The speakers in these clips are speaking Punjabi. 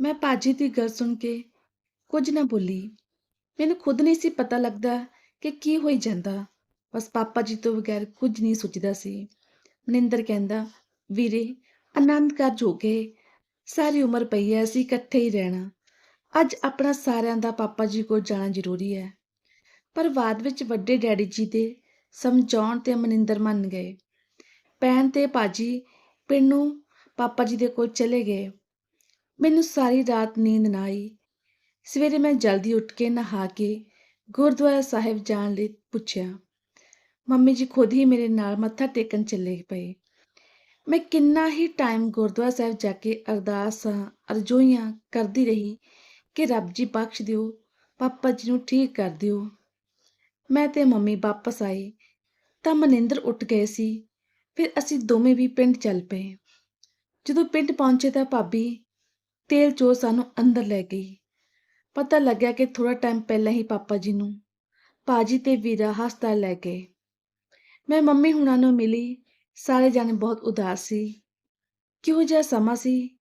ਮੈਂ ਪਾਜੀ ਦੀ ਗੱਲ ਸੁਣ ਕੇ ਕੁਝ ਨਾ ਬੋਲੀ। ਮੈਨੂੰ ਖੁਦ ਨਹੀਂ ਸੀ ਪਤਾ ਲੱਗਦਾ ਕਿ ਕੀ ਹੋਈ ਜਾਂਦਾ। ਬਸ ਪਾਪਾ ਜੀ ਤੋਂ ਬਗੈਰ ਕੁਝ ਨਹੀਂ ਸੋਚਦਾ ਸੀ। ਮਨਿੰਦਰ ਕਹਿੰਦਾ, ਵੀਰੇ, ਆਨੰਦ ਕਾਰਜ ਹੋ ਗਏ। ਸਾਰੀ ਉਮਰ ਪਈ ਐ, ਅਸੀਂ ਇਕੱਠੇ ਹੀ ਰਹਿਣਾ। ਅੱਜ ਆਪਣਾ ਸਾਰਿਆਂ ਦਾ ਪਾਪਾ ਜੀ ਕੋਲ ਜਾਣਾ ਜ਼ਰੂਰੀ ਹੈ ਪਰ ਬਾਅਦ ਵਿੱਚ ਵੱਡੇ ਡੈਡੀ ਜੀ ਦੇ ਸਮਝਾਉਣ ਤੇ ਮਨਿੰਦਰ ਮੰਨ ਗਏ। ਭੈਣ ਤੇ ਪਾਜੀ ਪਿੰਡ ਨੂੰ ਪਾਪਾ ਜੀ ਦੇ ਕੋਲ ਚਲੇ ਗਏ। ਮੈਨੂੰ ਸਾਰੀ ਰਾਤ ਨੀਂਦ ਨਾ ਆਈ। ਸਵੇਰੇ ਮੈਂ ਜਲਦੀ ਉੱਠ ਕੇ ਨਹਾ ਕੇ ਗੁਰਦੁਆਰਾ ਸਾਹਿਬ ਜਾਣ ਲਈ ਪੁੱਛਿਆ। ਮੰਮੀ ਜੀ ਖੁਦ ਹੀ ਮੇਰੇ ਨਾਲ ਮੱਥਾ ਟੇਕਣ ਚੱਲੇ ਪਏ। ਮੈਂ ਕਿੰਨਾ ਹੀ ਟਾਈਮ ਗੁਰਦੁਆਰਾ ਸਾਹਿਬ ਜਾ ਕੇ ਅਰਦਾਸਾਂ, ਅਰਜ਼ੋਈਆਂ ਕਰਦੀ ਰਹੀ ਕਿ ਰੱਬ ਜੀ ਬਖਸ਼ ਦਿਓ, ਪਾਪਾ ਜੀ ਨੂੰ ਠੀਕ ਕਰ ਦਿਓ। ਮੈਂ ਤੇ ਮੰਮੀ ਵਾਪਸ ਆਏ। ਤਾਂ ਮਨਿੰਦਰ ਉੱਠ ਗਏ ਸੀ। ਫਿਰ ਅਸੀਂ ਦੋਵੇਂ ਵੀ ਪਿੰਡ ਚੱਲ ਪਏ। ਜਦੋਂ ਪਿੰਡ ਪਹੁੰਚੇ ਤਾਂ ਭਾਬੀ ਤੇਲ ਚੋ ਸਾਨੂੰ ਅੰਦਰ ਲੈ ਗਈ। ਪਤਾ ਲੱਗਿਆ ਕਿ ਥੋੜਾ ਟਾਈਮ ਪਹਿਲਾਂ ਹੀ ਪਾਪਾ ਜੀ ਨੂੰ ਪਾਜੀ ਤੇ ਵੀਰਾ ਹਸਪਤਾਲ ਲੈ ਗਏ। ਮੈਂ ਮੰਮੀ ਹੁਣਾਂ ਨੂੰ ਮਿਲੀ, ਸਾਰੇ ਜਾਣੇ ਬਹੁਤ ਉਦਾਸ ਸੀ। ਕਿਉਂ ਜਿਹਾ ਸਮਾਂ ਸੀ?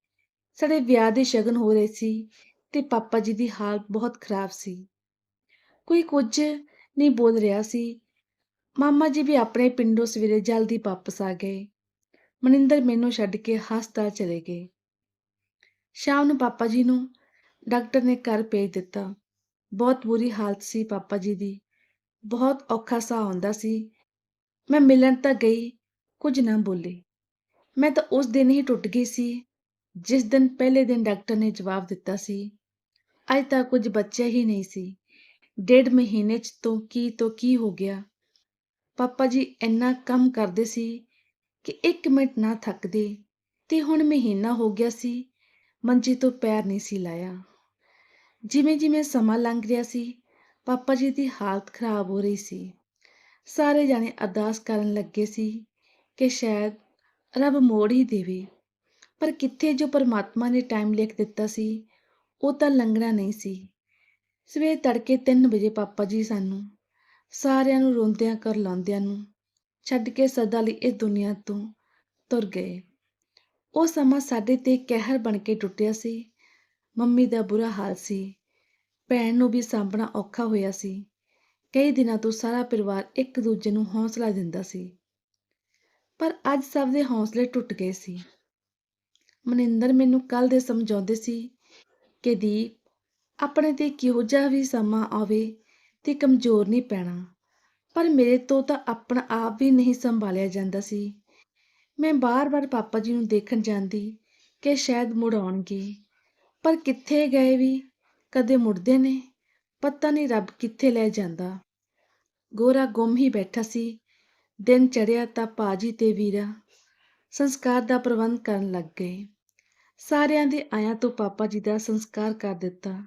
ਸਾਡੇ ਵਿਆਹ ਦੇ ਸ਼ਗਨ ਹੋ ਰਹੇ ਸੀ ਤੇ ਪਾਪਾ ਜੀ ਦੀ ਹਾਲਤ ਬਹੁਤ ਖਰਾਬ ਸੀ। ਕੋਈ ਕੁਝ ਨਹੀਂ ਬੋਲ ਰਿਹਾ ਸੀ। ਮਾਮਾ ਜੀ ਵੀ ਆਪਣੇ ਪਿੰਡੋਂ ਸਵੇਰੇ ਜਲਦੀ ਵਾਪਸ ਆ ਗਏ। ਮਨਿੰਦਰ ਮੈਨੂੰ ਛੱਡ ਕੇ ਹਸਪਤਾਲ ਚਲੇ ਗਏ। ਸ਼ਾਮ ਨੂੰ ਪਾਪਾ ਜੀ ਨੂੰ ਡਾਕਟਰ ਨੇ ਘਰ ਭੇਜ ਦਿੱਤਾ। ਬਹੁਤ ਬੁਰੀ ਹਾਲਤ ਸੀ ਪਾਪਾ ਜੀ ਦੀ। ਬਹੁਤ ਔਖਾ ਸਾਹ ਆਉਂਦਾ ਸੀ। ਮੈਂ ਮਿਲਣ ਤਾਂ ਗਈ, ਕੁਝ ਨਾ ਬੋਲੀ। ਮੈਂ ਤਾਂ ਉਸ ਦਿਨ ਹੀ ਟੁੱਟ ਗਈ ਸੀ, ਜਿਸ ਦਿਨ ਪਹਿਲੇ ਦਿਨ ਡਾਕਟਰ ਨੇ ਜਵਾਬ ਦਿੱਤਾ ਸੀ। ਅੱਜ ਤੱਕ ਕੁਝ ਬੱਚਿਆ ਹੀ ਨਹੀਂ ਸੀ। ਡੇਢ ਮਹੀਨੇ ਚ ਤੋਂ ਕੀ ਤੋਂ ਕੀ ਹੋ ਗਿਆ। ਪਾਪਾ ਜੀ ਇੰਨਾ ਕੰਮ ਕਰਦੇ ਸੀ ਕਿ ਇੱਕ ਮਿੰਟ ਨਾ ਥੱਕਦੇ। ਤੇ ਹੁਣ ਮਹੀਨਾ ਹੋ ਗਿਆ ਸੀ ਮੰਜੀ ਤੋਂ ਪੈਰ ਨਹੀਂ ਸੀ ਲਾਇਆ। ਜਿਵੇਂ ਜਿਵੇਂ ਸਮਾਂ ਲੰਘ ਰਿਹਾ ਸੀ, ਪਾਪਾ ਜੀ ਦੀ ਹਾਲਤ ਖਰਾਬ ਹੋ ਰਹੀ ਸੀ। ਸਾਰੇ ਜਾਣੇ ਅਰਦਾਸ ਕਰਨ ਲੱਗੇ ਸੀ ਕਿ ਸ਼ਾਇਦ ਰੱਬ ਮੋੜ ਹੀ ਦੇਵੇ। ਪਰ ਕਿੱਥੇ ਜੋ ਪਰਮਾਤਮਾ ਨੇ ਟਾਈਮ ਲਿਖ ਦਿੱਤਾ ਸੀ, ਉਹ ਤਾਂ ਲੰਘਣਾ ਨਹੀਂ ਸੀ। ਸਵੇਰ ਤੜਕੇ 3 ਵਜੇ ਪਾਪਾ ਜੀ ਸਾਨੂੰ ਸਾਰਿਆਂ ਨੂੰ ਰੋਂਦਿਆਂ ਕਰ ਲਾਉਂਦਿਆਂ ਨੂੰ ਛੱਡ ਕੇ ਸਦਾ ਲਈ ਇਸ ਦੁਨੀਆ ਤੋਂ ਤੁਰ ਗਏ। ਉਹ ਸਮਾਂ ਸਾਡੇ ਤੇ ਕਹਿਰ ਬਣ ਕੇ ਟੁੱਟਿਆ ਸੀ। ਮੰਮੀ ਦਾ ਬੁਰਾ ਹਾਲ ਸੀ। ਭੈਣ ਨੂੰ ਵੀ ਸਾਂਭਣਾ ਔਖਾ ਹੋਇਆ ਸੀ। ਕਈ ਦਿਨਾਂ ਤੋਂ ਸਾਰਾ ਪਰਿਵਾਰ ਇੱਕ ਦੂਜੇ ਨੂੰ ਹੌਸਲਾ ਦਿੰਦਾ ਸੀ। ਪਰ ਅੱਜ ਸਭ ਦੇ ਹੌਸਲੇ ਟੁੱਟ ਗਏ ਸੀ। ਮਨਿੰਦਰ ਮੈਨੂੰ ਕੱਲ ਦੇ ਸਮਝਾਉਂਦੇ ਸੀ ਕਿ ਦੀਪ, ਆਪਣੇ ਤੇ ਕਿਹੋ ਜਿਹਾ ਵੀ ਸਮਾਂ ਆਵੇ ਤੇ ਕਮਜ਼ੋਰ ਨਹੀਂ ਪੈਣਾ। ਪਰ ਮੇਰੇ ਤੋਂ ਤਾਂ ਆਪਣਾ ਆਪ ਵੀ ਨਹੀਂ ਸੰਭਾਲਿਆ ਜਾਂਦਾ ਸੀ। ਮੈਂ ਬਾਰ-ਬਾਰ ਪਾਪਾ ਜੀ ਨੂੰ ਦੇਖਣ ਜਾਂਦੀ ਕਿ ਸ਼ਾਇਦ ਮੁੜ ਆਉਣਗੇ। ਪਰ ਕਿੱਥੇ ਗਏ ਵੀ? ਕਦੇ ਮੁੜਦੇ ਨੇ। ਪਤਾ ਨਹੀਂ ਰੱਬ ਕਿੱਥੇ ਲੈ ਜਾਂਦਾ। ਗੋਰਾ ਗੁੰਮ ਹੀ ਬੈਠਾ ਸੀ। ਦਿਨ ਚੜਿਆ ਤਾਂ ਪਾਜੀ ਤੇ ਵੀਰਾ ਸੰਸਕਾਰ ਦਾ ਪ੍ਰਬੰਧ ਕਰਨ ਲੱਗ ਗਏ। ਸਾਰਿਆਂ ਦੇ ਆਇਆਂ ਤੋਂ ਪਾਪਾ ਜੀ ਦਾ ਸੰਸਕਾਰ ਕਰ ਦਿੱਤਾ।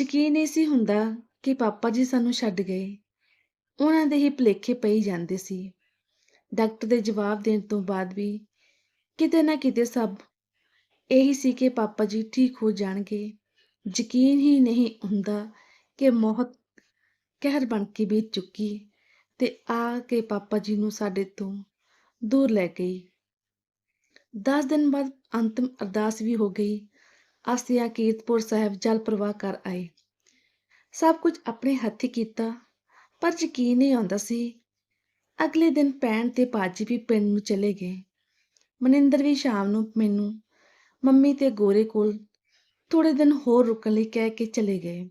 ਯਕੀਨ ਨਹੀਂ ਸੀ ਹੁੰਦਾ ਕਿ ਪਾਪਾ ਜੀ ਸਾਨੂੰ ਛੱਡ ਗਏ। ਉਹਨਾਂ ਦੇ ਹੀ ਭੁਲੇਖੇ ਪਈ ਜਾਂਦੇ ਸੀ। ਡਾਕਟਰ ਦੇ ਜਵਾਬ ਦੇਣ ਤੋਂ ਬਾਅਦ ਵੀ ਕਿਤੇ ਨਾ ਕਿਤੇ ਸਭ ਇਹੀ ਸੀ ਕਿ ਪਾਪਾ ਜੀ ਠੀਕ ਹੋ ਜਾਣਗੇ। ਯਕੀਨ ਹੀ ਨਹੀਂ ਹੁੰਦਾ ਕਿ ਮੌਤ ਕਹਿਰ ਬਣ ਕੇ ਬੀਤ ਚੁੱਕੀ ਤੇ ਆ ਕੇ ਪਾਪਾ ਜੀ ਨੂੰ ਸਾਡੇ ਤੋਂ ਦੂਰ ਲੈ ਗਈ। 10 ਦਿਨ ਬਾਅਦ ਅੰਤਮ ਅਰਦਾਸ ਵੀ ਹੋ ਗਈ। ਅਸੀਂ ਕੀਰਤਪੁਰ ਸਾਹਿਬ ਜਲ ਪ੍ਰਵਾਹ ਕਰ ਆਏ। ਸਭ ਕੁਝ ਆਪਣੇ ਹੱਥੀ ਕੀਤਾ, ਪਰ ਯਕੀਨ ਨਹੀਂ ਆਉਂਦਾ ਸੀ ਅਗਲੇ ਦਿਨ ਭੈਣ ਤੇ ਪਾਜੀ ਵੀ ਪਿੰਡ ਨੂੰ ਚਲੇ ਗਏ। ਮਨਿੰਦਰ ਵੀ ਸ਼ਾਮ ਨੂੰ ਮੈਨੂੰ, ਮੰਮੀ ਤੇ ਗੋਰੇ ਕੋਲ ਥੋੜੇ ਦਿਨ ਹੋਰ ਰੁਕਣ ਲਈ ਕਹਿ ਕੇ ਚਲੇ ਗਏ।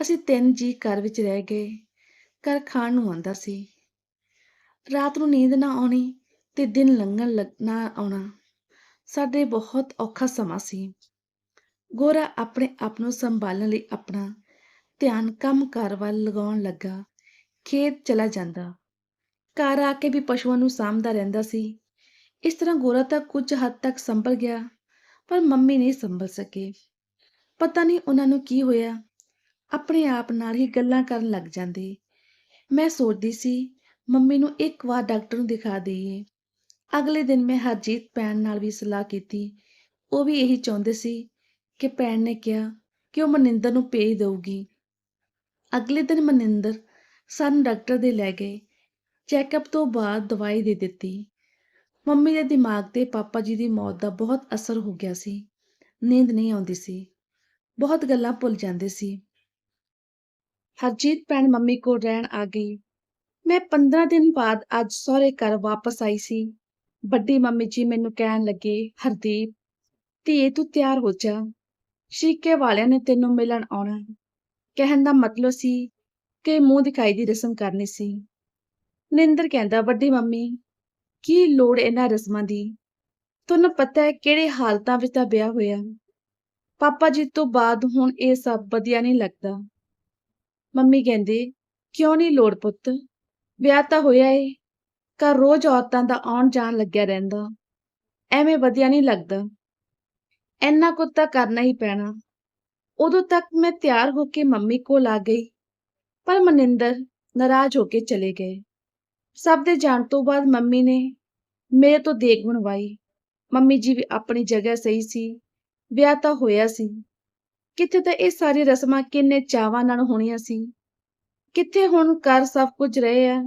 ਅਸੀਂ ਤਿੰਨ ਜੀ ਘਰ ਵਿੱਚ ਰਹਿ ਗਏ, ਘਰ ਖਾਣ ਨੂੰ ਆਉਂਦਾ ਸੀ। ਰਾਤ ਨੂੰ ਨੀਂਦ ਨਾ ਆਉਣੀ ਤੇ ਦਿਨ ਲੰਘਣ ਲੱਗ- ਨਾ ਆਉਣਾ, ਸਾਡੇ ਬਹੁਤ ਔਖਾ ਸਮਾਂ ਸੀ। ਗੋਰਾ ਆਪਣੇ ਆਪ ਨੂੰ ਸੰਭਾਲਣ ਲਈ ਆਪਣਾ ਧਿਆਨ ਕੰਮ-ਕਾਰ ਵੱਲ ਲਗਾਉਣ ਲੱਗਾ, ਖੇਤ ਚਲਾ ਜਾਂਦਾ। ਘਰ ਆ ਕੇ ਵੀ ਪਸ਼ੂਆਂ ਨੂੰ ਸਾਂਭਦਾ ਰਹਿੰਦਾ ਸੀ। ਇਸ ਤਰ੍ਹਾਂ ਗੋਰਾ ਤਾਂ ਕੁਝ ਹੱਦ ਤੱਕ ਸੰਭਲ ਗਿਆ, ਪਰ ਮੰਮੀ ਨਹੀਂ ਸੰਭਲ ਸਕੇ। ਪਤਾ ਨਹੀਂ ਉਹਨਾਂ ਨੂੰ ਕੀ ਹੋਇਆ। ਆਪਣੇ ਆਪ ਨਾਲ ਹੀ ਗੱਲਾਂ ਕਰਨ ਲੱਗ ਜਾਂਦੇ। ਮੈਂ ਸੋਚਦੀ ਸੀ, ਮੰਮੀ ਨੂੰ ਇੱਕ ਵਾਰ ਡਾਕਟਰ ਨੂੰ ਦਿਖਾ ਦਈਏ। ਅਗਲੇ ਦਿਨ ਮੈਂ ਹਰਜੀਤ ਭੈਣ ਨਾਲ ਵੀ ਸਲਾਹ ਕੀਤੀ। ਉਹ ਵੀ ਇਹੀ ਚਾਹੁੰਦੇ ਸੀ ਕਿ ਭੈਣ ਨੇ ਕਿਹਾ ਕਿ ਉਹ ਮਨਿੰਦਰ ਨੂੰ ਭੇਜ ਦੇਊਗੀ। ਅਗਲੇ ਦਿਨ ਮਨਿੰਦਰ ਸਾਨੂੰ ਡਾਕਟਰ ਦੇ ਲੈ ਗਏ। ਚੈੱਕਅਪ ਤੋਂ ਬਾਅਦ ਦਵਾਈ ਦੇ ਦਿੱਤੀ। ਮੰਮੀ ਦੇ ਦਿਮਾਗ ਤੇ ਪਾਪਾ ਜੀ ਦੀ ਮੌਤ ਦਾ ਬਹੁਤ ਅਸਰ ਹੋ ਗਿਆ ਸੀ। ਨੀਂਦ ਨਹੀਂ ਆਉਂਦੀ ਸੀ। ਬਹੁਤ ਗੱਲਾਂ ਭੁੱਲ ਜਾਂਦੇ ਸੀ। ਹਰਜੀਤ ਭੈਣ ਮੰਮੀ ਕੋਲ ਰਹਿਣ ਆ ਗਈ। ਮੈਂ 15 ਦਿਨ ਬਾਅਦ ਅੱਜ ਸਹੁਰੇ ਘਰ ਵਾਪਸ ਆਈ ਸੀ। ਵੱਡੀ ਮੰਮੀ ਜੀ ਮੈਨੂੰ ਕਹਿਣ ਲੱਗੇ, ਹਰਦੀਪ ਧੀਏ ਤੂੰ ਤਿਆਰ ਹੋ ਜਾ। ਸ਼ੀਕੇ ਵਾਲਿਆਂ ਨੇ ਤੈਨੂੰ ਮਿਲਣ ਆਉਣਾ। ਕਹਿਣ ਦਾ ਮਤਲਬ ਸੀ ਕਿ ਮੂੰਹ ਦਿਖਾਈ ਦੀ ਰਸਮ ਕਰਨੀ ਸੀ। ਨਿੰਦਰ ਕਹਿੰਦਾ, ਵੱਡੀ ਮੰਮੀ, ਕੀ ਲੋੜ ਇਹਨਾਂ ਰਸਮਾਂ ਦੀ? ਤੁਹਾਨੂੰ ਪਤਾ ਹੈ ਕਿਹੜੇ ਹਾਲਤਾਂ ਵਿੱਚ ਤਾਂ ਵਿਆਹ ਹੋਇਆ। ਪਾਪਾ ਜੀ ਤੋਂ ਬਾਅਦ ਹੁਣ ਇਹ ਸਭ ਵਧੀਆ ਨਹੀਂ ਲੱਗਦਾ। ਮੰਮੀ ਕਹਿੰਦੇ, ਕਿਉਂ ਨਹੀਂ ਲੋੜ ਪੁੱਤ? ਵਿਆਹ ਤਾਂ ਹੋਇਆ ਏ। ਘਰ ਰੋਜ਼ ਔਰਤਾਂ ਦਾ ਆਉਣ ਜਾਣ ਲੱਗਿਆ ਰਹਿੰਦਾ। ਐਵੇਂ ਵਧੀਆ ਨਹੀਂ ਲੱਗਦਾ। ਇੰਨਾ ਕੁ ਤਾਂ ਕਰਨਾ ਹੀ ਪੈਣਾ। ਉਦੋਂ ਤੱਕ ਮੈਂ ਤਿਆਰ ਹੋ ਕੇ ਮੰਮੀ ਕੋਲ ਆ ਗਈ, ਪਰ ਮਨਿੰਦਰ ਨਾਰਾਜ਼ ਹੋ ਕੇ ਚਲੇ ਗਏ। ਸਭ ਦੇ ਜਾਣ ਤੋਂ ਬਾਅਦ ਮੰਮੀ ਨੇ ਮੇਰੇ ਤੋਂ ਦੇਖ ਬਣਵਾਈ। ਮੰਮੀ ਜੀ ਵੀ ਆਪਣੀ ਜਗ੍ਹਾ ਸਹੀ ਸੀ, ਵਿਆਹ ਤਾਂ ਹੋਇਆ ਸੀ। ਕਿੱਥੇ ਤਾਂ ਇਹ ਸਾਰੀ ਰਸਮਾਂ ਕਿੰਨੇ ਚਾਵਾਂ ਨਾਲ ਹੋਣੀਆਂ ਸੀ। ਕਿੱਥੇ ਹੁਣ ਕਰ ਸਭ ਕੁਝ ਰਹੇ ਆ,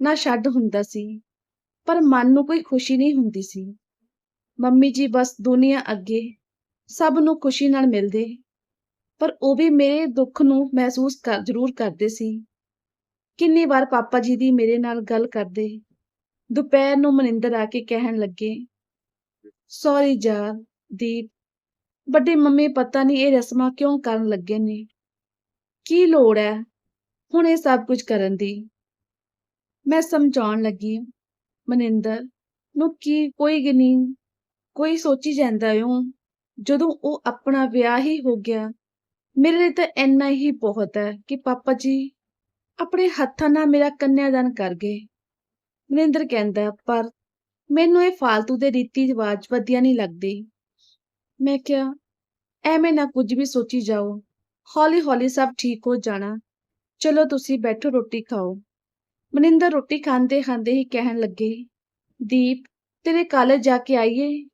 ਨਾ ਛੱਡ ਹੁੰਦਾ ਸੀ, ਪਰ ਮਨ ਨੂੰ ਕੋਈ ਖੁਸ਼ੀ ਨਹੀਂ ਹੁੰਦੀ ਸੀ। ਮੰਮੀ ਜੀ ਬਸ ਦੁਨੀਆ ਅੱਗੇ, ਸਭ ਨੂੰ ਖੁਸ਼ੀ ਨਾਲ ਮਿਲਦੇ, ਪਰ ਉਹ ਵੀ ਮੇਰੇ ਦੁੱਖ ਨੂੰ ਮਹਿਸੂਸ ਕਰ, ਜ਼ਰੂਰ ਕਰਦੇ ਸੀ। ਕਿੰਨੀ ਵਾਰ ਪਾਪਾ ਜੀ ਦੀ ਮੇਰੇ ਨਾਲ ਗੱਲ ਕਰਦੇ, ਦੁਪਹਿਰ ਨੂੰ ਮਨਿੰਦਰ ਆ ਕੇ ਕਹਿਣ ਲੱਗੇ ਸੌਰੀ ਯਾਰ ਦੀਪ, ਵੱਡੀ ਮੰਮੀ ਪਤਾ ਨਹੀਂ ਇਹ ਰਸਮਾਂ ਕਿਉਂ ਕਰਨ ਲੱਗੇ ਨੇ? ਕੀ ਲੋੜ ਹੈ ਹੁਣ ਇਹ ਸਭ ਕੁਝ ਕਰਨ ਦੀ। ਮੈਂ ਸਮਝਾਉਣ ਲੱਗੀ, ਮਨਿੰਦਰ, ਨੂੰ ਕੀ ਕੋਈ ਨਹੀਂ ਕੋਈ ਸੋਚੀ ਜਾਂਦਾ ਓ ਜਦੋਂ ਉਹ ਆਪਣਾ ਵਿਆਹ ਹੀ ਹੋ ਗਿਆ, ਮੇਰੇ ਲਈ ਤਾਂ ਇੰਨਾ ਹੀ ਬਹੁਤ ਹੈ ਕਿ ਪਾਪਾ ਜੀ ਆਪਣੇ ਹੱਥਾਂ ਨਾਲ ਮੇਰਾ ਕੰਨਿਆਦਾਨ ਕਰ ਗਏ। ਮਨਿੰਦਰ ਕਹਿੰਦਾ, ਪਰ ਮੈਨੂੰ ਇਹ ਫਾਲਤੂ ਦੇ ਰੀਤੀ ਰਿਵਾਜ ਵਧੀਆ ਨਹੀਂ ਲੱਗਦੇ। ਮੈਂ ਕਿਹਾ, ਐਵੇਂ ਨਾ ਕੁਝ ਵੀ ਸੋਚੀ ਜਾਓ। ਹੌਲੀ ਹੌਲੀ ਸਭ ਠੀਕ ਹੋ ਜਾਣਾ। ਚਲੋ ਤੁਸੀਂ ਬੈਠੋ, ਰੋਟੀ ਖਾਓ। ਮਨਿੰਦਰ ਰੋਟੀ ਖਾਂਦੇ ਖਾਂਦੇ ਹੀ ਕਹਿਣ ਲੱਗੇ, ਦੀਪ, ਤੇਰੇ ਕਾਲਜ ਜਾ ਕੇ ਆਈਏ।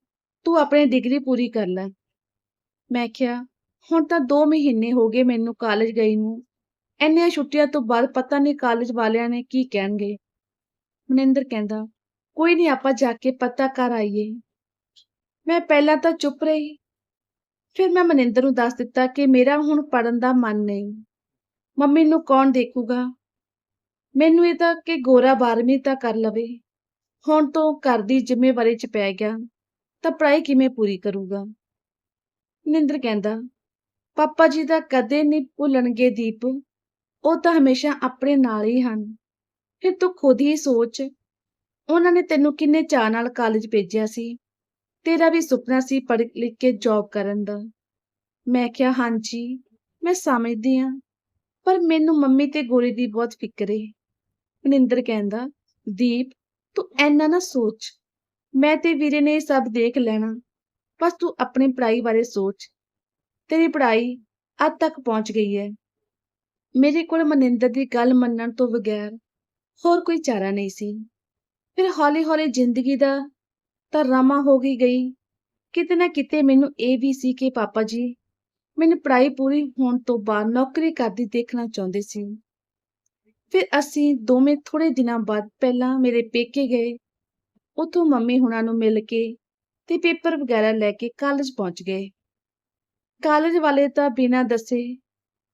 ਤੂੰ ਆਪਣੀ ਡਿਗਰੀ ਪੂਰੀ ਕਰ ਲੈ। ਮੈਂ ਕਿਹਾ, ਹੁਣ ਤਾਂ 2 ਮਹੀਨੇ ਹੋ ਗਏ ਮੈਨੂੰ ਕਾਲਜ ਗਈ ਨੂੰ। ਇੰਨੀਆਂ ਛੁੱਟੀਆਂ ਤੋਂ ਬਾਅਦ ਪਤਾ ਨਹੀਂ ਕਾਲਜ ਵਾਲਿਆਂ ਨੇ ਕੀ ਕਹਿਣਗੇ। ਮਨਿੰਦਰ ਕਹਿੰਦਾ, ਕੋਈ ਨਹੀਂ ਆਪਾਂ ਜਾ ਕੇ ਪਤਾ ਕਰ ਆਈਏ। ਮੈਂ ਪਹਿਲਾਂ ਤਾਂ ਚੁੱਪ ਰਹੀ। ਫਿਰ ਮੈਂ ਮਨਿੰਦਰ ਨੂੰ ਦੱਸ ਦਿੱਤਾ ਕਿ ਮੇਰਾ ਹੁਣ ਪੜਨ ਦਾ ਮਨ ਨਹੀਂ। ਮੰਮੀ ਨੂੰ ਕੌਣ ਦੇਖੂਗਾ? ਮੈਨੂੰ ਇਹ ਤਾਂ ਕਿ ਗੋਰਾ 12ਵੀਂ ਤਾਂ ਕਰ ਲਵੇ। ਹੁਣ ਤੋਂ ਘਰ ਦੀ ਜ਼ਿੰਮੇਵਾਰੀ 'ਚ ਪੈ ਗਿਆ, ਤਾਂ ਪੜ੍ਹਾਈ ਕਿਵੇਂ ਪੂਰੀ ਕਰੂਗਾ? ਮਨਿੰਦਰ ਕਹਿੰਦਾ, ਪਾਪਾ ਜੀ ਦਾ ਕਦੇ ਨਹੀਂ ਭੁੱਲਣਗੇ ਦੀਪ। ਉਹ ਤਾਂ ਹਮੇਸ਼ਾ ਆਪਣੇ ਨਾਲ ਹੀ ਹਨ। ਫਿਰ ਤੂੰ ਖੁਦ ਹੀ ਸੋਚ, ਉਹਨਾਂ ਨੇ ਤੈਨੂੰ ਕਿੰਨੇ ਚਾਅ ਨਾਲ ਕਾਲਜ ਭੇਜਿਆ ਸੀ? ਤੇਰਾ ਵੀ ਸੁਪਨਾ ਸੀ ਪੜ੍ਹ ਲਿਖ ਕੇ ਜੌਬ ਕਰਨ ਦਾ। ਮੈਂ ਕਿਹਾ, ਹਾਂਜੀ, ਮੈਂ ਸਮਝਦੀ ਹਾਂ, ਪਰ ਮੈਨੂੰ ਮੰਮੀ ਤੇ ਗੋਰੀ ਦੀ ਬਹੁਤ ਫਿਕਰ ਏ। ਮਨਿੰਦਰ ਕਹਿੰਦਾ, ਦੀਪ, ਤੂੰ ਐਨਾ ਨਾ ਸੋਚ, ਮੈਂ ਤੇ ਵੀਰੇ ਨੇ ਇਹ ਸਭ ਦੇਖ ਲੈਣਾ, ਬਸ ਤੂੰ ਆਪਣੀ ਪੜ੍ਹਾਈ ਬਾਰੇ ਸੋਚ। ਤੇਰੀ ਪੜ੍ਹਾਈ ਅੱਜ ਤੱਕ ਪਹੁੰਚ ਗਈ ਹੈ। ਮੇਰੇ ਕੋਲ ਮਨਿੰਦਰ ਦੀ ਗੱਲ ਮੰਨਣ ਤੋਂ ਬਗੈਰ ਹੋਰ ਕੋਈ ਚਾਰਾ ਨਹੀਂ ਸੀ। ਫਿਰ ਹੌਲੀ-ਹੌਲੀ ਜ਼ਿੰਦਗੀ ਦਾ ਤਾਂ ਰਾਮਾ ਹੋ ਗਈ ਗਈ। ਕਿਤੇ ਨਾ ਕਿਤੇ ਮੈਨੂੰ ਇਹ ਵੀ ਸੀ ਕਿ ਪਾਪਾ ਜੀ ਮੈਨੂੰ ਪੜ੍ਹਾਈ ਪੂਰੀ ਹੋਣ ਤੋਂ ਬਾਅਦ ਨੌਕਰੀ ਕਰਦੀ ਦੇਖਣਾ ਚਾਹੁੰਦੇ ਸੀ। ਫਿਰ ਅਸੀਂ ਦੋਵੇਂ ਥੋੜੇ ਦਿਨਾਂ ਬਾਅਦ ਪਹਿਲਾਂ ਮੇਰੇ ਪੇਕੇ ਗਏ। ਉੱਥੋਂ ਮੰਮੀ ਹੁਣਾਂ ਨੂੰ ਮਿਲ ਕੇ ਤੇ ਪੇਪਰ ਵਗੈਰਾ ਲੈ ਕੇ ਕਾਲਜ ਪਹੁੰਚ ਗਏ। ਕਾਲਜ ਵਾਲੇ ਤਾਂ ਬਿਨਾਂ ਦੱਸੇ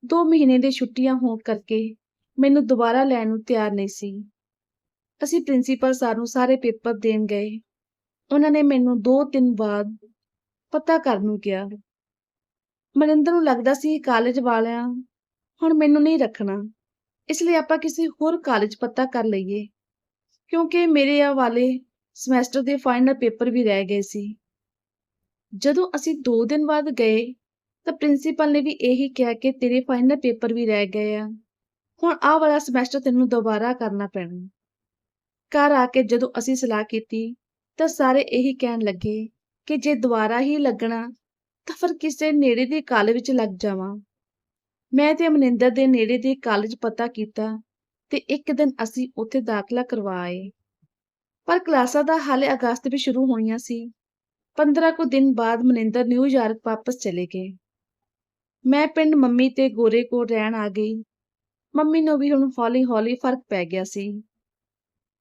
2 ਮਹੀਨੇ ਦੀ ਛੁੱਟੀਆਂ ਹੋਣ ਕਰਕੇ ਮੈਨੂੰ ਦੁਬਾਰਾ ਲੈਣ ਨੂੰ ਤਿਆਰ ਨਹੀਂ ਸੀ। ਅਸੀਂ ਪ੍ਰਿੰਸੀਪਲ ਸਰ ਨੂੰ ਸਾਰੇ ਪੇਪਰ ਦੇਣ ਗਏ। ਉਹਨਾਂ ਨੇ ਮੈਨੂੰ 2 ਦਿਨ ਬਾਅਦ ਪਤਾ ਕਰਨ ਨੂੰ ਕਿਹਾ। ਮਨਿੰਦਰ ਨੂੰ ਲੱਗਦਾ ਸੀ ਕਾਲਜ ਵਾਲਿਆਂ ਹੁਣ ਮੈਨੂੰ ਨਹੀਂ ਰੱਖਣਾ। ਇਸ ਲਈ ਆਪਾਂ ਕਿਸੇ ਹੋਰ ਕਾਲਜ ਪਤਾ ਕਰ ਲਈਏ, ਕਿਉਂਕਿ ਮੇਰੇ ਆ ਵਾਲੇ ਸਮੈਸਟਰ ਦੇ ਫਾਈਨਲ ਪੇਪਰ ਵੀ ਰਹਿ ਗਏ ਸੀ। ਜਦੋਂ ਅਸੀਂ 2 ਦਿਨ ਬਾਅਦ ਗਏ ਤਾਂ ਪ੍ਰਿੰਸੀਪਲ ਨੇ ਵੀ ਇਹੀ ਕਿਹਾ ਕਿ ਤੇਰੇ ਫਾਈਨਲ ਪੇਪਰ ਵੀ ਰਹਿ ਗਏ ਆ। ਹੁਣ ਆਹ ਵਾਲਾ ਸਮੈਸਟਰ ਤੈਨੂੰ ਦੁਬਾਰਾ ਕਰਨਾ ਪੈਣਾ। ਘਰ ਆ ਕੇ ਜਦੋਂ ਅਸੀਂ ਸਲਾਹ ਕੀਤੀ, ਤਾਂ ਸਾਰੇ ਇਹੀ ਕਹਿਣ ਲੱਗੇ ਕਿ ਜੇ ਦੁਬਾਰਾ ਹੀ ਲੱਗਣਾ, ਤਾਂ ਫਿਰ ਕਿਸੇ ਨੇੜੇ ਦੇ ਕਾਲਜ ਵਿੱਚ ਲੱਗ ਜਾਵਾਂ। ਮੈਂ ਤੇ ਅਮਨਿੰਦਰ ਦੇ ਨੇੜੇ ਦੇ ਕਾਲਜ ਪਤਾ ਕੀਤਾ ਤੇ ਇੱਕ ਦਿਨ ਅਸੀਂ ਉੱਥੇ ਦਾਖਲਾ ਕਰਵਾਏ ਪਰ ਕਲਾਸਾਂ ਦਾ ਹਾਲੇ ਅਗਸਤ ਵਿੱਚ ਸ਼ੁਰੂ ਹੋਣੀਆਂ ਸੀ। 15 ਕੁ ਦਿਨ ਬਾਅਦ ਮਨਿੰਦਰ ਨਿਊਯਾਰਕ ਵਾਪਸ ਚਲੇ ਗਏ। ਮੈਂ ਪਿੰਡ ਮੰਮੀ ਤੇ ਗੋਰੇ ਕੋਲ ਰਹਿਣ ਆ ਗਈ ਮੰਮੀ ਨੂੰ ਵੀ ਹੁਣ ਹੌਲੀ-ਹੌਲੀ ਫ਼ਰਕ ਪੈ ਗਿਆ ਸੀ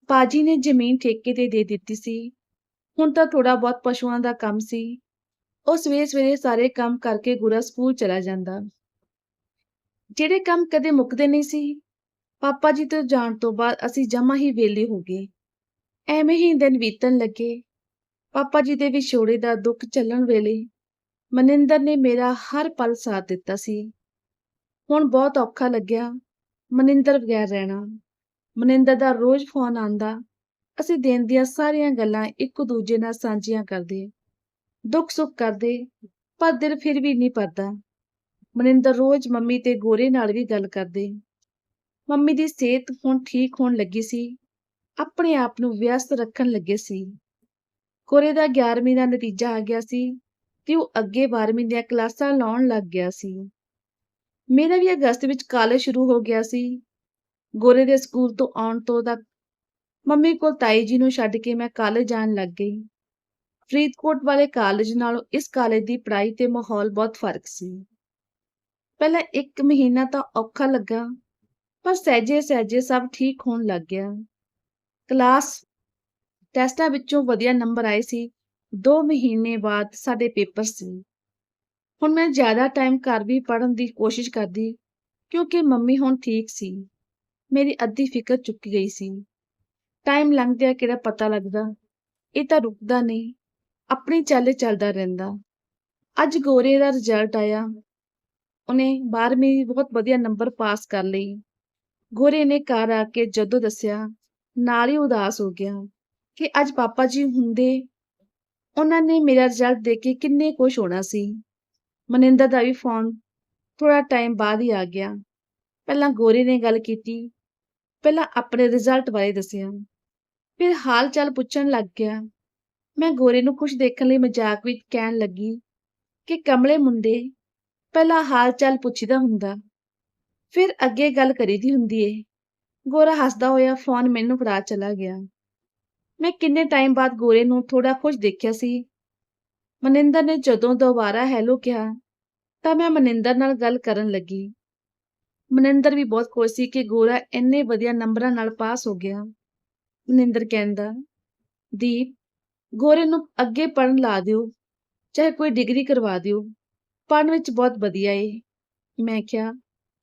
ਬਾਜੀ ਨੇ ਜ਼ਮੀਨ ਠੇਕੇ ਤੇ ਦੇ ਦਿੱਤੀ ਸੀ ਹੁਣ ਤਾਂ ਥੋੜਾ ਬਹੁਤ ਪਸ਼ੂਆਂ ਦਾ ਕੰਮ ਸੀ ਉਹ ਸਵੇਰੇ-ਸਵੇਰੇ ਸਾਰੇ ਕੰਮ ਕਰਕੇ ਗੋਰਾ ਸਕੂਲ ਚਲਾ ਜਾਂਦਾ। ਜਿਹੜੇ ਕੰਮ ਕਦੇ ਮੁੱਕਦੇ ਨਹੀਂ ਸੀ, ਪਾਪਾ ਜੀ ਤੋਂ ਜਾਣ ਤੋਂ ਬਾਅਦ ਅਸੀਂ ਜਮਾਂ ਹੀ ਵਿਹਲੇ ਹੋ ਗਏ। ਐਵੇਂ ਹੀ ਦਿਨ ਬੀਤਣ ਲੱਗੇ। ਪਾਪਾ ਜੀ ਦੇ ਵਿਛੋੜੇ ਦਾ ਦੁੱਖ ਚੱਲਣ ਵੇਲੇ ਮਨਿੰਦਰ ਨੇ ਮੇਰਾ ਹਰ ਪਲ ਸਾਥ ਦਿੱਤਾ ਸੀ। ਹੁਣ ਬਹੁਤ ਔਖਾ ਲੱਗਿਆ ਮਨਿੰਦਰ ਬਗੈਰ ਰਹਿਣਾ। ਮਨਿੰਦਰ ਦਾ ਰੋਜ਼ ਫੋਨ ਆਉਂਦਾ। ਅਸੀਂ ਦਿਨ ਦੀਆਂ ਸਾਰੀਆਂ ਗੱਲਾਂ ਇੱਕ ਦੂਜੇ ਨਾਲ ਸਾਂਝੀਆਂ ਕਰਦੇ, ਦੁੱਖ-ਸੁੱਖ ਕਰਦੇ, ਪਰ ਦਿਲ ਫਿਰ ਵੀ ਨਹੀਂ ਭਰਦਾ। ਮਨਿੰਦਰ ਰੋਜ਼ ਮੰਮੀ ਤੇ ਗੋਰੇ ਨਾਲ ਵੀ ਗੱਲ ਕਰਦੇ। ਮੰਮੀ ਦੀ ਸਿਹਤ ਹੁਣ ਠੀਕ ਹੋਣ ਲੱਗੀ ਸੀ। ਆਪਣੇ ਆਪ ਨੂੰ ਵਿਅਸਤ ਰੱਖਣ ਲੱਗੇ ਸੀ। ਗੋਰੇ ਦਾ 11ਵੀਂ ਦਾ ਨਤੀਜਾ ਆ ਗਿਆ ਸੀ ਤੇ ਉਹ ਅੱਗੇ 12ਵੀਂ ਦੀਆਂ ਕਲਾਸਾਂ ਲਾਉਣ ਲੱਗ ਗਿਆ ਸੀ। ਮੇਰਾ ਵੀ ਅਗਸਤ ਵਿੱਚ ਕਾਲਜ ਸ਼ੁਰੂ ਹੋ ਗਿਆ ਸੀ। ਗੋਰੇ ਦੇ ਸਕੂਲ ਤੋਂ ਆਉਣ ਤੋਂ ਤੱਕ ਮੰਮੀ ਕੋਲ ਤਾਈ ਜੀ ਨੂੰ ਛੱਡ ਕੇ ਮੈਂ ਕਾਲਜ ਜਾਣ ਲੱਗ ਗਈ। ਫਰੀਦਕੋਟ ਵਾਲੇ ਕਾਲਜ ਨਾਲੋਂ ਇਸ ਕਾਲਜ ਦੀ ਪੜ੍ਹਾਈ ਤੇ ਮਾਹੌਲ ਬਹੁਤ ਫ਼ਰਕ ਸੀ। ਪਹਿਲਾਂ ਇੱਕ ਮਹੀਨਾ ਤਾਂ ਔਖਾ ਲੱਗਾ, ਪਰ ਸਹਿਜੇ-ਸਹਿਜੇ ਸਭ ਠੀਕ ਹੋਣ ਲੱਗ ਗਿਆ। ਕਲਾਸ ਟੈਸਟਾਂ ਵਿੱਚੋਂ ਵਧੀਆ ਨੰਬਰ ਆਏ ਸੀ। 2 ਮਹੀਨੇ ਬਾਅਦ ਸਾਡੇ ਪੇਪਰ ਸੀ। ਹੁਣ ਮੈਂ ਜ਼ਿਆਦਾ ਟਾਈਮ ਘਰ ਵੀ ਪੜ੍ਹਨ ਦੀ ਕੋਸ਼ਿਸ਼ ਕਰਦੀ, ਕਿਉਂਕਿ ਮੰਮੀ ਹੁਣ ਠੀਕ ਸੀ। ਮੇਰੀ ਅੱਧੀ ਫਿਕਰ ਚੁੱਕ ਗਈ ਸੀ। ਟਾਈਮ ਲੰਘਦਿਆਂ ਕਿਹੜਾ ਪਤਾ ਲੱਗਦਾ, ਇਹ ਤਾਂ ਰੁਕਦਾ ਨਹੀਂ, ਆਪਣੀ ਚਾਲ ਚੱਲਦਾ ਰਹਿੰਦਾ। ਅੱਜ ਗੋਰੇ ਦਾ ਰਿਜ਼ਲਟ ਆਇਆ। ਉਹਨੇ 12ਵੀਂ ਬਹੁਤ ਵਧੀਆ ਨੰਬਰ ਪਾਸ ਕਰ ਲਈ। ਗੋਰੇ ਨੇ ਘਰ ਆ ਕੇ ਜਦੋਂ ਦੱਸਿਆ, ਨਾਲ ਹੀ ਉਦਾਸ ਹੋ ਗਿਆ ਕਿ ਅੱਜ ਪਾਪਾ ਜੀ ਹੁੰਦੇ, ਉਹਨਾਂ ਨੇ ਮੇਰਾ ਰਿਜ਼ਲਟ ਦੇਖ ਕੇ ਕਿੰਨੇ ਖੁਸ਼ ਹੋਣਾ ਸੀ। ਮਨਿੰਦਰ ਦਾ ਵੀ ਫੋਨ ਥੋੜਾ ਟਾਈਮ ਬਾਅਦ ਹੀ ਆ ਗਿਆ। ਪਹਿਲਾਂ ਗੋਰੇ ਨੇ ਗੱਲ ਕੀਤੀ, ਪਹਿਲਾਂ ਆਪਣੇ ਰਿਜ਼ਲਟ ਬਾਰੇ ਦੱਸਿਆ, ਫਿਰ ਹਾਲ-ਚਾਲ ਪੁੱਛਣ ਲੱਗ ਗਿਆ। ਮੈਂ ਗੋਰੇ ਨੂੰ ਖੁਸ਼ ਦੇਖਣ ਲਈ ਮਜ਼ਾਕ ਵਿੱਚ ਕਹਿਣ ਲੱਗੀ ਕਿ ਕਮਲੇ ਮੁੰਡੇ, ਪਹਿਲਾਂ ਹਾਲ-ਚਾਲ ਪੁੱਛੀਦਾ ਹੁੰਦਾ, ਫਿਰ ਅੱਗੇ ਗੱਲ ਕਰੀਦੀ ਹੁੰਦੀ ਏ। ਗੋਰਾ ਹੱਸਦਾ ਹੋਇਆ ਫੋਨ ਮੈਨੂੰ ਫੜਾ ਚਲਾ ਗਿਆ। ਮੈਂ ਕਿੰਨੇ ਟਾਈਮ ਬਾਅਦ ਗੋਰੇ ਨੂੰ ਥੋੜਾ ਖੁਸ਼ ਦੇਖਿਆ ਸੀ। ਮਨਿੰਦਰ ਨੇ ਜਦੋਂ ਦੁਬਾਰਾ ਹੈਲੋ ਕਿਹਾ, ਤਾਂ ਮੈਂ ਮਨਿੰਦਰ ਨਾਲ ਗੱਲ ਕਰਨ ਲੱਗੀ। ਮਨਿੰਦਰ ਵੀ ਬਹੁਤ ਖੁਸ਼ ਸੀ ਕਿ ਗੋਰਾ ਇੰਨੇ ਵਧੀਆ ਨੰਬਰਾਂ ਨਾਲ ਪਾਸ ਹੋ ਗਿਆ। ਮਨਿੰਦਰ ਕਹਿੰਦਾ, ਦੀਪ, ਗੋਰੇ ਨੂੰ ਅੱਗੇ ਪੜ੍ਹਨ ਲਾ ਦਿਓ, ਚਾਹੇ ਕੋਈ ਡਿਗਰੀ ਕਰਵਾ ਦਿਓ, ਪੜ੍ਹਨ ਵਿੱਚ ਬਹੁਤ ਵਧੀਆ ਏ। ਮੈਂ ਕਿਹਾ,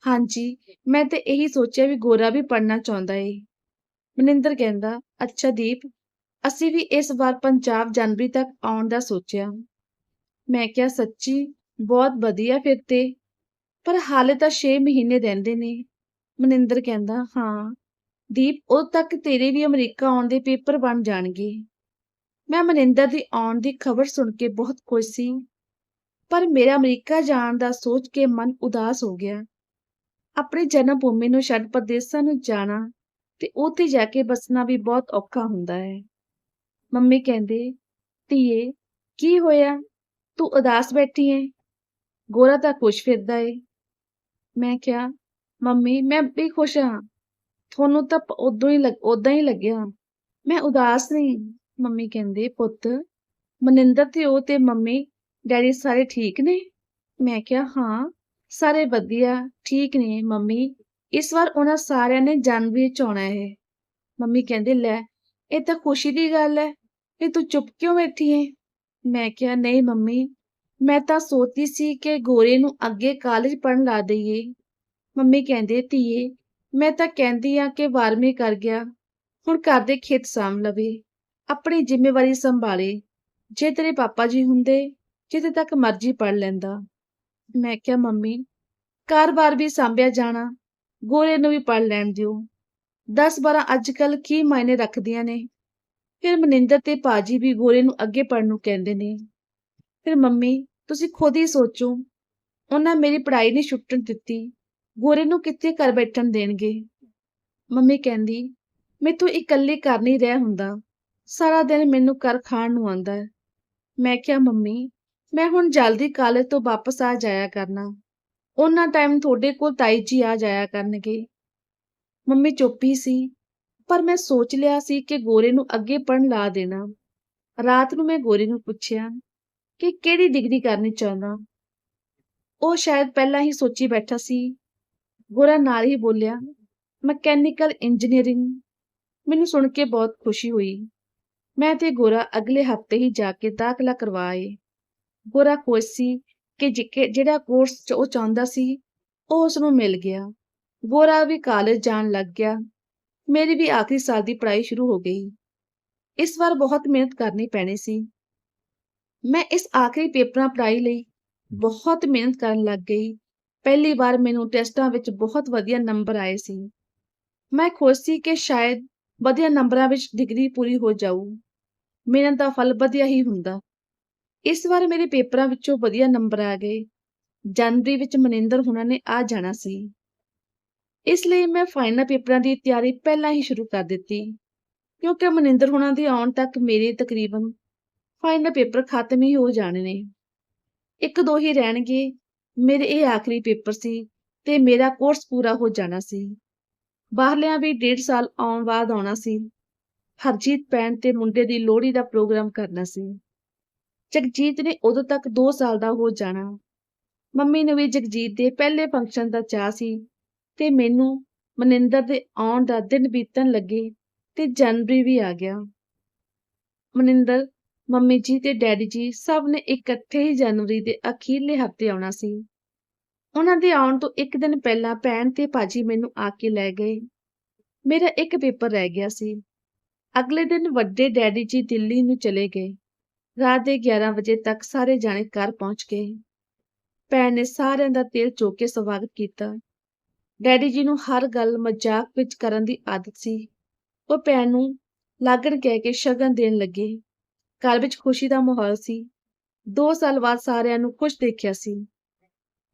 ਹਾਂਜੀ, ਮੈਂ ਤੇ ਇਹੀ ਸੋਚਿਆ ਵੀ ਗੋਰਾ ਵੀ ਪੜ੍ਹਨਾ ਚਾਹੁੰਦਾ ਏ। ਮਨਿੰਦਰ ਕਹਿੰਦਾ, ਅੱਛਾ ਦੀਪ, ਅਸੀਂ ਵੀ ਇਸ ਵਾਰ ਪੰਜਾਬ ਜਨਵਰੀ ਤੱਕ ਆਉਣ ਦਾ ਸੋਚਿਆ। ਮੈਂ ਕਿਹਾ ਸੱਚੀ, ਬਹੁਤ ਵਧੀਆ ਫਿਰ ਤੇ, ਪਰ ਹਾਲੇ ਤਾਂ 6 ਮਹੀਨੇ ਰਹਿੰਦੇ ਨੇ। ਮਨਿੰਦਰ ਕਹਿੰਦਾ, ਹਾਂ, ਦੀਪ ਉਦੋਂ ਤੱਕ ਤੇਰੇ ਵੀ ਅਮਰੀਕਾ ਆਉਣ ਦੇ ਪੇਪਰ ਬਣ ਜਾਣਗੇ। ਮੈਂ ਮਨਿੰਦਰ ਦੀ ਆਉਣ ਦੀ ਖਬਰ ਸੁਣ ਕੇ ਬਹੁਤ ਖੁਸ਼ ਸੀ, ਪਰ ਮੇਰਾ ਅਮਰੀਕਾ ਜਾਣ ਦਾ ਸੋਚ ਕੇ ਮਨ ਉਦਾਸ ਹੋ ਗਿਆ। ਆਪਣੀ ਜਨਮ ਭੂਮੀ ਨੂੰ ਛੱਡ ਪ੍ਰਦੇਸਾਂ ਨੂੰ ਜਾਣਾ ਤੇ ਉੱਥੇ ਜਾ ਕੇ ਬਸਣਾ ਵੀ ਬਹੁਤ ਔਖਾ ਹੁੰਦਾ ਹੈ। ਮੰਮੀ ਕਹਿੰਦੇ, ਧੀਏ, ਕੀ ਹੋਇਆ? ਤੂੰ ਉਦਾਸ ਬੈਠੀ ਏਂ? ਗੋਰਾ ਤਾਂ ਖੁਸ਼ ਫਿਰਦਾ ਏ। ਮੈਂ ਕਿਹਾ, ਮੰਮੀ, ਮੈਂ ਵੀ ਖੁਸ਼ ਹਾਂ। ਤੁਹਾਨੂੰ ਤਾਂ ਉਦੋਂ ਹੀ ਲੱਗ ਉਦਾਂ ਹੀ ਲੱਗਿਆ। ਮੈਂ ਉਦਾਸ ਨਹੀਂ। ਮੰਮੀ ਕਹਿੰਦੇ, ਪੁੱਤ, ਮਨਿੰਦਰ ਤੇ ਉਹ ਤੇ ਮੰਮੀ, ਡੈਡੀ ਸਾਰੇ ਠੀਕ ਨੇ? ਮੈਂ ਕਿਹਾ, ਹਾਂ, ਸਾਰੇ ਵਧੀਆ, ਠੀਕ ਨੇ ਮੰਮੀ। ਇਸ ਵਾਰ ਉਹਨਾਂ ਸਾਰਿਆਂ ਨੇ ਜਨਵਰੀ ਵਿੱਚ ਆਉਣਾ ਹੈ। ਮੰਮੀ ਕਹਿੰਦੇ, ਲੈ, ਇਹ ਤਾਂ ਖੁਸ਼ੀ ਦੀ ਗੱਲ ਹੈ, ਇਹ ਤੂੰ ਚੁੱਪ ਕਿਉਂ ਬੈਠੀ ਏਂ? ਮੈਂ ਕਿਹਾ, ਨਹੀਂ ਮੰਮੀ, ਮੈਂ ਤਾਂ ਸੋਚਦੀ ਸੀ ਕਿ ਗੋਰੇ ਨੂੰ ਅੱਗੇ ਕਾਲਜ ਪੜ੍ਹਨ ਲਾ ਦਈਏ। ਮੰਮੀ ਕਹਿੰਦੇ, ਧੀਏ, ਮੈਂ ਤਾਂ ਕਹਿੰਦੀ ਆ ਕਿ 12ਵੀਂ ਕਰ ਗਿਆ, ਹੁਣ ਘਰ ਦੇ ਖੇਤ ਸਾਂਭ ਲਵੇ, ਆਪਣੀ ਜ਼ਿੰਮੇਵਾਰੀ ਸੰਭਾਲੇ। ਜੇ ਤੇਰੇ ਪਾਪਾ ਜੀ ਹੁੰਦੇ, ਜਿੱਥੇ ਤੱਕ ਮਰਜ਼ੀ ਪੜ੍ਹ ਲੈਂਦਾ। ਮੈਂ ਕਿਹਾ, ਮੰਮੀ, ਘਰ-ਬਾਰ ਵੀ ਸਾਂਭਿਆ ਜਾਣਾ, ਗੋਰੇ ਨੂੰ ਵੀ ਪੜ੍ਹ ਲੈਣ ਦਿਓ। 10-12 ਅੱਜ-ਕੱਲ੍ਹ ਕੀ ਮਾਇਨੇ ਰੱਖਦੀਆਂ ਨੇ। ਫਿਰ ਮਨਿੰਦਰ ਤੇ ਪਾਜੀ ਵੀ ਗੋਰੇ ਨੂੰ ਅੱਗੇ ਪੜ੍ਹਨ ਨੂੰ ਕਹਿੰਦੇ ਨੇ। ਫਿਰ ਮੰਮੀ, ਤੁਸੀਂ ਖੁਦ ਹੀ ਸੋਚੋ, ਉਹਨਾਂ ਮੇਰੀ ਪੜ੍ਹਾਈ ਨਹੀਂ ਛੁੱਟਣ ਦਿੱਤੀ, ਗੋਰੇ ਨੂੰ ਕਿੱਥੇ ਘਰ ਬੈਠਣ ਦੇਣਗੇ। ਮੰਮੀ ਕਹਿੰਦੀ, ਮੈਥੋਂ ਇਕੱਲੀ ਘਰ ਨਹੀਂ ਰਹਿ ਹੁੰਦਾ, ਸਾਰਾ ਦਿਨ ਮੈਨੂੰ ਘਰ ਖਾਣ ਨੂੰ ਆਉਂਦਾ ਮੈਂ ਕਿਹਾ, ਮੰਮੀ, ਮੈਂ ਹੁਣ ਜਲਦੀ ਕਾਲਜ ਤੋਂ ਵਾਪਸ ਆ ਜਾਇਆ ਕਰਨਾ, ਉਹਨਾਂ ਟਾਈਮ ਤੁਹਾਡੇ ਕੋਲ ਤਾਈ ਜੀ ਆ ਜਾਇਆ ਕਰਨਗੇ। ਮੰਮੀ ਚੁੱਪ ਹੀ ਸੀ, ਪਰ ਮੈਂ ਸੋਚ ਲਿਆ ਸੀ ਕਿ ਗੋਰੇ ਨੂੰ ਅੱਗੇ ਪੜ੍ਹਨ ਲਾ ਦੇਣਾ। ਰਾਤ ਨੂੰ ਮੈਂ ਗੋਰੇ ਨੂੰ ਪੁੱਛਿਆ ਕਿ ਕਿਹੜੀ ਡਿਗਰੀ ਕਰਨੀ ਚਾਹੁੰਦਾ। ਉਹ ਸ਼ਾਇਦ ਪਹਿਲਾਂ ਹੀ ਸੋਚੀ ਬੈਠਾ ਸੀ। ਗੋਰਾ ਨਾਲ ਹੀ ਬੋਲਿਆ, ਮਕੈਨੀਕਲ ਇੰਜੀਨੀਅਰਿੰਗ। ਮੈਨੂੰ ਸੁਣ ਕੇ ਬਹੁਤ ਖੁਸ਼ੀ ਹੋਈ। ਮੈਂ ਤੇ ਗੋਰਾ ਅਗਲੇ ਹਫ਼ਤੇ ਹੀ ਜਾ ਕੇ ਦਾਖਲਾ ਕਰਵਾਏ ਗੋਰਾ ਖੁਸ਼ ਸੀ ਕਿ ਜਿਹੜਾ ਕੋਰਸ ਉਹ ਚਾਹੁੰਦਾ ਸੀ ਉਹ ਉਸ ਨੂੰ ਮਿਲ ਗਿਆ ਗੋਰਾ ਵੀ ਕਾਲਜ ਜਾਣ ਲੱਗ ਗਿਆ। ਮੇਰੀ ਵੀ ਆਖਰੀ ਸਾਲ ਦੀ ਪੜ੍ਹਾਈ ਸ਼ੁਰੂ ਹੋ ਗਈ। ਇਸ ਵਾਰ ਬਹੁਤ ਮਿਹਨਤ ਕਰਨੀ ਪੈਣੀ ਸੀ। ਮੈਂ ਇਸ ਆਖਰੀ ਪੇਪਰਾਂ ਪੜ੍ਹਾਈ ਲਈ ਬਹੁਤ ਮਿਹਨਤ ਕਰਨ ਲੱਗ ਗਈ। ਪਹਿਲੀ ਵਾਰ ਮੈਨੂੰ ਟੈਸਟਾਂ ਵਿੱਚ ਬਹੁਤ ਵਧੀਆ ਨੰਬਰ ਆਏ ਸੀ। ਮੈਂ ਖੁਸ਼ ਸੀ ਕਿ ਸ਼ਾਇਦ ਵਧੀਆ ਨੰਬਰਾਂ ਵਿੱਚ ਡਿਗਰੀ ਪੂਰੀ ਹੋ ਜਾਊ। ਮਿਹਨਤ ਦਾ ਫਲ ਵਧੀਆ ਹੀ ਹੁੰਦਾ। ਇਸ ਵਾਰ ਮੇਰੇ ਪੇਪਰਾਂ ਵਿੱਚੋਂ ਵਧੀਆ ਨੰਬਰ ਆ ਗਏ। ਜਨਵਰੀ ਵਿੱਚ ਮਨਿੰਦਰ ਹੁਣਾਂ ਨੇ ਆ ਜਾਣਾ ਸੀ। ਇਸ ਲਈ ਮੈਂ ਫਾਈਨਲ ਪੇਪਰਾਂ ਦੀ ਤਿਆਰੀ ਪਹਿਲਾਂ ਹੀ ਸ਼ੁਰੂ ਕਰ ਦਿੱਤੀ, ਕਿਉਂਕਿ ਮਨਿੰਦਰ ਹੁਣਾਂ ਦੇ ਆਉਣ ਤੱਕ ਮੇਰੇ ਤਕਰੀਬਨ ਫਾਈਨਲ ਪੇਪਰ ਖਤਮ ਹੀ ਹੋ ਜਾਣੇ ਨੇ। ਇੱਕ ਦੋ ਹੀ ਰਹਿਣਗੇ, ਮੇਰੇ ਇਹ ਆਖਰੀ ਪੇਪਰ ਸੀ ਤੇ ਮੇਰਾ ਕੋਰਸ ਪੂਰਾ ਹੋ ਜਾਣਾ ਸੀ। ਬਾਹਰਲਿਆਂ ਵੀ ਡੇਢ ਸਾਲ ਆਉਣ ਬਾਅਦ ਆਉਣਾ ਸੀ। ਹਰਜੀਤ ਪੈਣ ਤੇ ਮੁੰਡੇ ਦੀ ਲੋਹੜੀ ਦਾ ਪ੍ਰੋਗਰਾਮ ਕਰਨਾ ਸੀ। ਜਗਜੀਤ ਨੇ ਉਦੋਂ ਤੱਕ 2 ਸਾਲ ਦਾ ਹੋ ਜਾਣਾ। ਮੰਮੀ ਨੂੰ ਵੀ ਜਗਜੀਤ ਦੇ ਪਹਿਲੇ ਫੰਕਸ਼ਨ ਦਾ ਚਾਹ ਸੀ। ਤੇ ਮੈਨੂੰ ਮਨਿੰਦਰ ਦੇ ਆਉਣ ਦਾ ਦਿਨ ਬੀਤਣ ਲੱਗੇ ਤੇ ਜਨਵਰੀ ਵੀ ਆ ਗਿਆ। ਮਨਿੰਦਰ, ਮੰਮੀ ਜੀ ਤੇ ਡੈਡੀ ਜੀ ਸਭ ਨੇ ਇਕੱਠੇ ਹੀ ਜਨਵਰੀ ਦੇ ਅਖੀਰਲੇ ਹਫ਼ਤੇ ਆਉਣਾ ਸੀ। ਉਹਨਾਂ ਦੇ ਆਉਣ ਤੋਂ ਇੱਕ ਦਿਨ ਪਹਿਲਾਂ ਭੈਣ ਤੇ ਭਾਜੀ ਮੈਨੂੰ ਆ ਕੇ ਲੈ ਗਏ। ਮੇਰਾ ਇੱਕ ਪੇਪਰ ਰਹਿ ਗਿਆ ਸੀ। ਅਗਲੇ ਦਿਨ ਵੱਡੇ ਡੈਡੀ ਜੀ ਦਿੱਲੀ ਨੂੰ ਚਲੇ ਗਏ। ਰਾਤ ਦੇ 11 ਵਜੇ ਤੱਕ ਸਾਰੇ ਜਾਣੇ ਘਰ ਪਹੁੰਚ ਗਏ। ਭੈਣ ਨੇ ਸਾਰਿਆਂ ਦਾ ਤੇਲ ਚੋ ਕੇ ਸਵਾਗਤ ਕੀਤਾ। ਡੈਡੀ ਜੀ ਨੂੰ ਹਰ ਗੱਲ ਮਜ਼ਾਕ ਵਿੱਚ ਕਰਨ ਦੀ ਆਦਤ ਸੀ। ਉਹ ਭੈਣ ਨੂੰ ਲਾਗਣ ਕਹਿ ਕੇ ਸ਼ਗਨ ਦੇਣ ਲੱਗੇ। ਘਰ ਵਿੱਚ ਖੁਸ਼ੀ ਦਾ ਮਾਹੌਲ ਸੀ। 2 ਸਾਲ ਬਾਅਦ ਸਾਰਿਆਂ ਨੂੰ ਖੁਸ਼ ਦੇਖਿਆ ਸੀ।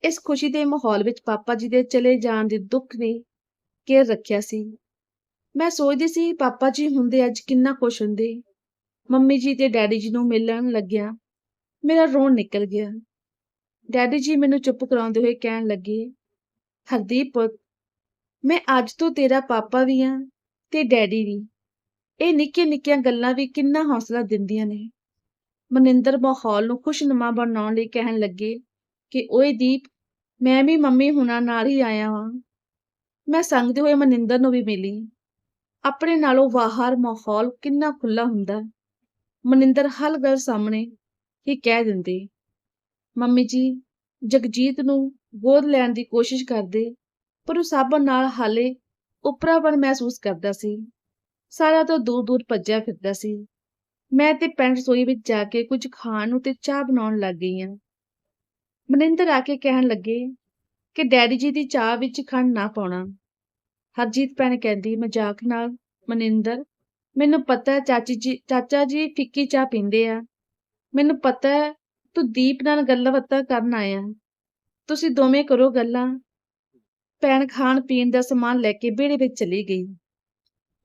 ਇਸ ਖੁਸ਼ੀ ਦੇ ਮਾਹੌਲ ਵਿੱਚ ਪਾਪਾ ਜੀ ਦੇ ਚਲੇ ਜਾਣ ਦੇ ਦੁੱਖ ਨੇ ਕੇਰ ਰੱਖਿਆ ਸੀ। ਮੈਂ ਸੋਚਦੀ ਸੀ, ਪਾਪਾ ਜੀ ਹੁੰਦੇ ਅੱਜ ਕਿੰਨਾ ਖੁਸ਼ ਹੁੰਦੇ। ਮੰਮੀ ਜੀ ਤੇ ਡੈਡੀ ਜੀ ਨੂੰ ਮਿਲਣ ਲੱਗਿਆ। ਮੇਰਾ ਰੋਣ ਨਿਕਲ ਗਿਆ। ਡੈਡੀ ਜੀ ਮੈਨੂੰ ਚੁੱਪ ਕਰਾਉਂਦੇ ਹੋਏ ਕਹਿਣ ਲੱਗੇ ਹਰਦੀਪ ਪੁੱਤ ਮੈਂ ਅੱਜ ਤੋਂ ਤੇਰਾ ਪਾਪਾ ਵੀ ਹਾਂ ਤੇ ਡੈਡੀ ਵੀ। ਇਹ ਨਿੱਕੀਆਂ ਨਿੱਕੀਆਂ ਗੱਲਾਂ ਵੀ ਕਿੰਨਾ ਹੌਸਲਾ ਦਿੰਦੀਆਂ ਨੇ। ਮਨਿੰਦਰ ਮਾਹੌਲ ਨੂੰ ਖੁਸ਼ਨੁਮਾ ਬਣਾਉਣ ਲਈ ਕਹਿਣ ਲੱਗੇ ਕਿ, ਓਏ ਦੀਪ, ਮੈਂ ਵੀ ਮੰਮੀ ਹੁਣਾਂ ਨਾਲ ਹੀ ਆਇਆ ਹਾਂ ਮੈਂ ਸੰਗਦੇ ਹੋਏ ਮਨਿੰਦਰ ਨੂੰ ਵੀ ਮਿਲੀ। ਆਪਣੇ ਨਾਲੋਂ ਬਾਹਰ ਮਾਹੌਲ ਕਿੰਨਾ ਖੁੱਲਾ ਹੁੰਦਾ। ਮਨਿੰਦਰ ਹਰ ਗੱਲ ਸਾਹਮਣੇ ਹੀ ਕਹਿ ਦਿੰਦੇ, ਮੰਮੀ ਜੀ, ਜਗਜੀਤ ਨੂੰ ਗੋਦ ਲੈਣ ਦੀ ਕੋਸ਼ਿਸ਼ ਕਰਦੇ, ਪਰ ਉਹ ਸਭ ਨਾਲ ਹਾਲੇ ਉਪਰਾਪਨ ਮਹਿਸੂਸ ਕਰਦਾ ਸੀ। ਸਾਰਾ ਤੋਂ ਦੂਰ ਦੂਰ ਭੱਜਿਆ ਫਿਰਦਾ ਸੀ। ਮੈਂ ਤੇ ਪੈਂਟ ਰਸੋਈ ਵਿੱਚ ਜਾ ਕੇ ਕੁਝ ਖਾਣ ਨੂੰ ਤੇ ਚਾਹ ਬਣਾਉਣ ਲੱਗ ਗਈ ਹਾਂ। ਮਨਿੰਦਰ ਆ ਕੇ ਕਹਿਣ ਲੱਗੇ ਕਿ ਡੈਡੀ ਜੀ ਦੀ ਚਾਹ ਵਿੱਚ ਖੰਡ ਨਾ ਪਾਉਣਾ। ਹਰਜੀਤ ਭੈਣ ਕਹਿੰਦੀ, ਮਜ਼ਾਕ ਨਾਲ, ਮਨਿੰਦਰ, ਮੈਨੂੰ ਪਤਾ ਚਾਚੀ ਜੀ, ਚਾਚਾ ਜੀ ਫਿੱਕੀ ਚਾਹ ਪੀਂਦੇ ਆ। ਮੈਨੂੰ ਪਤਾ ਤੂੰ ਦੀਪ ਨਾਲ ਗੱਲਾਂ ਬਾਤਾਂ ਕਰਨ ਆਇਆ। ਤੁਸੀਂ ਦੋਵੇਂ ਕਰੋ ਗੱਲਾਂ। ਭੈਣ ਖਾਣ ਪੀਣ ਦਾ ਸਮਾਨ ਲੈ ਕੇ ਵਿਹੜੇ ਵਿੱਚ ਚਲੀ ਗਈ।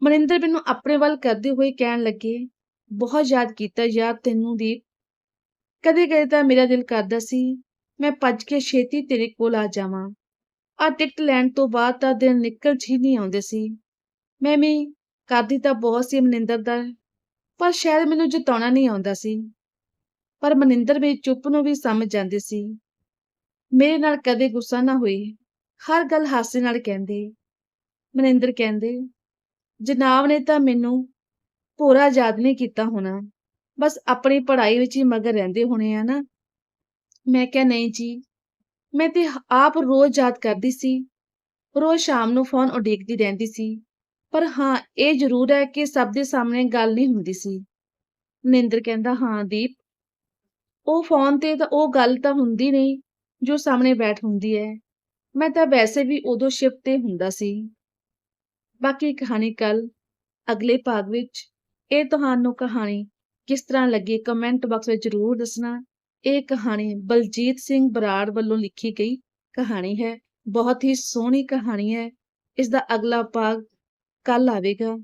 ਮਨਿੰਦਰ ਮੈਨੂੰ ਆਪਣੇ ਵੱਲ ਕਰਦੇ ਹੋਏ ਕਹਿਣ ਲੱਗੇ, ਬਹੁਤ ਯਾਦ ਕੀਤਾ ਯਾਰ ਤੈਨੂੰ ਦੀਪ। ਕਦੇ ਕਦੇ ਤਾਂ ਮੇਰਾ ਦਿਲ ਕਰਦਾ ਸੀ, ਮੈਂ ਭੱਜ ਕੇ ਛੇਤੀ ਤੇਰੇ ਕੋਲ ਆ ਜਾਵਾਂ। ਆ ਟਿਕਟ ਲੈਣ ਤੋਂ ਬਾਅਦ ਤਾਂ ਦਿਨ ਨਿਕਲ ਹੀ ਨਹੀਂ ਆਉਂਦੇ ਸੀ। ਮੈਂ ਵੀ ਕਰਦੀ ਤਾਂ ਬਹੁਤ ਸੀ ਮਨਿੰਦਰ ਦਾ, ਪਰ ਸ਼ਾਇਦ ਮੈਨੂੰ ਜਿਤਾਉਣਾ ਨਹੀਂ ਆਉਂਦਾ ਸੀ। ਪਰ ਮਨਿੰਦਰ ਵੀ ਚੁੱਪ ਨੂੰ ਵੀ ਸਮਝ ਜਾਂਦੀ ਸੀ। ਮੇਰੇ ਨਾਲ ਕਦੇ ਗੁੱਸਾ ਨਾ ਹੋਈ। ਹਰ ਗੱਲ ਹਾਸੇ ਨਾਲ ਕਹਿੰਦੇ। ਮਨਿੰਦਰ ਕਹਿੰਦੇ, ਜਨਾਬ ਨੇ ਤਾਂ ਮੈਨੂੰ ਪੂਰਾ ਯਾਦ ਨਹੀਂ ਕੀਤਾ ਹੋਣਾ। ਬਸ ਆਪਣੀ ਪੜ੍ਹਾਈ ਵਿੱਚ ਹੀ ਮਗਰ ਰਹਿੰਦੇ ਹੋਣੇ ਆ ਨਾ। ਮੈਂ ਕਿਹਾ, ਨਹੀਂ ਜੀ, ਮੈਂ ਤੇ ਆਪ ਰੋਜ਼ ਯਾਦ ਕਰਦੀ ਸੀ। ਰੋਜ਼ ਸ਼ਾਮ ਨੂੰ ਫੋਨ ਉਡੀਕਦੀ ਰਹਿੰਦੀ ਸੀ। ਪਰ ਹਾਂ, ਇਹ ਜ਼ਰੂਰ ਹੈ ਕਿ ਸਭ ਦੇ ਸਾਹਮਣੇ ਗੱਲ ਨਹੀਂ ਹੁੰਦੀ ਸੀ। ਮਨਿੰਦਰ ਕਹਿੰਦਾ, ਹਾਂ, ਦੀਪ, ਉਹ ਫੋਨ ਤੇ ਤਾਂ ਉਹ ਗੱਲ ਤਾਂ ਹੁੰਦੀ ਨਹੀਂ। ਜੋ ਸਾਹਮਣੇ ਬੈਠ ਹੁੰਦੀ ਹੈ। ਮੈਂ ਤਾਂ ਵੈਸੇ ਵੀ ਉਦੋਂ ਸ਼ਿਫਟ ਤੇ ਹੁੰਦਾ ਸੀ। ਬਾਕੀ ਕਹਾਣੀ ਕੱਲ ਅਗਲੇ ਭਾਗ ਵਿੱਚ। ਇਹ ਤੁਹਾਨੂੰ ਕਹਾਣੀ ਕਿਸ ਤਰ੍ਹਾਂ ਲੱਗੀ ਕਮੈਂਟ ਬਾਕਸ ਵਿੱਚ ਜ਼ਰੂਰ ਦੱਸਣਾ। ਇਹ ਕਹਾਣੀ ਬਲਜੀਤ ਸਿੰਘ ਬਰਾੜ ਵੱਲੋਂ ਲਿਖੀ ਗਈ ਕਹਾਣੀ ਹੈ। ਬਹੁਤ ਹੀ ਸੋਹਣੀ ਕਹਾਣੀ ਹੈ। ਇਸ ਦਾ ਅਗਲਾ ਭਾਗ ਕੱਲ ਆਵੇਗਾ।